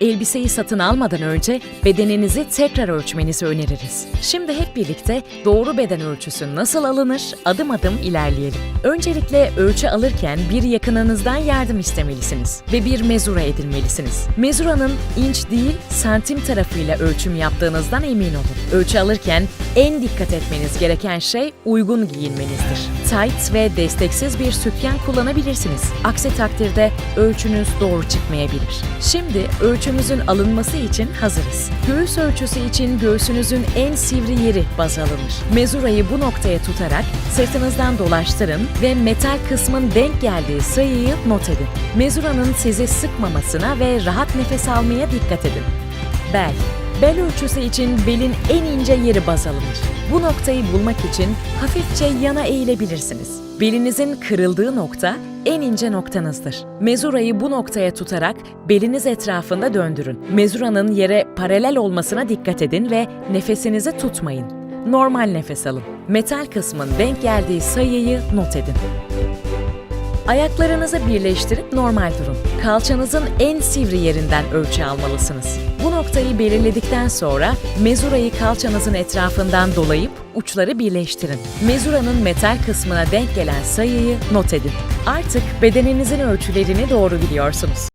Elbiseyi satın almadan önce bedeninizi tekrar ölçmenizi öneririz. Şimdi hep birlikte doğru beden ölçüsü nasıl alınır adım adım ilerleyelim. Öncelikle ölçü alırken bir yakınınızdan yardım istemelisiniz ve bir mezura edinmelisiniz. Mezuranın inç değil santim tarafıyla ölçüm yaptığınızdan emin olun. Ölçü alırken en dikkat etmeniz gereken şey uygun giyinmenizdir. Tight ve desteksiz bir sütyen kullanabilirsiniz. Aksi takdirde ölçünüz doğru çıkmayabilir. Şimdi ölçümüzün alınması için hazırız. Göğüs ölçüsü için göğsünüzün en sivri yeri baz alınır. Mezurayı bu noktaya tutarak sırtınızdan dolaştırın ve metal kısmın denk geldiği sayıyı not edin. Mezuranın sizi sıkmamasına ve rahat nefes almaya dikkat edin. Bel. Bel ölçüsü için belin en ince yeri baz alınır. Bu noktayı bulmak için hafifçe yana eğilebilirsiniz. Belinizin kırıldığı nokta en ince noktanızdır. Mezurayı bu noktaya tutarak beliniz etrafında döndürün. Mezuranın yere paralel olmasına dikkat edin ve nefesinizi tutmayın. Normal nefes alın. Metal kısmın denk geldiği sayıyı not edin. Ayaklarınızı birleştirip normal durun. Kalçanızın en sivri yerinden ölçü almalısınız. Bu noktayı belirledikten sonra mezurayı kalçanızın etrafından dolayıp uçları birleştirin. Mezuranın metal kısmına denk gelen sayıyı not edin. Artık bedeninizin ölçülerini doğru biliyorsunuz.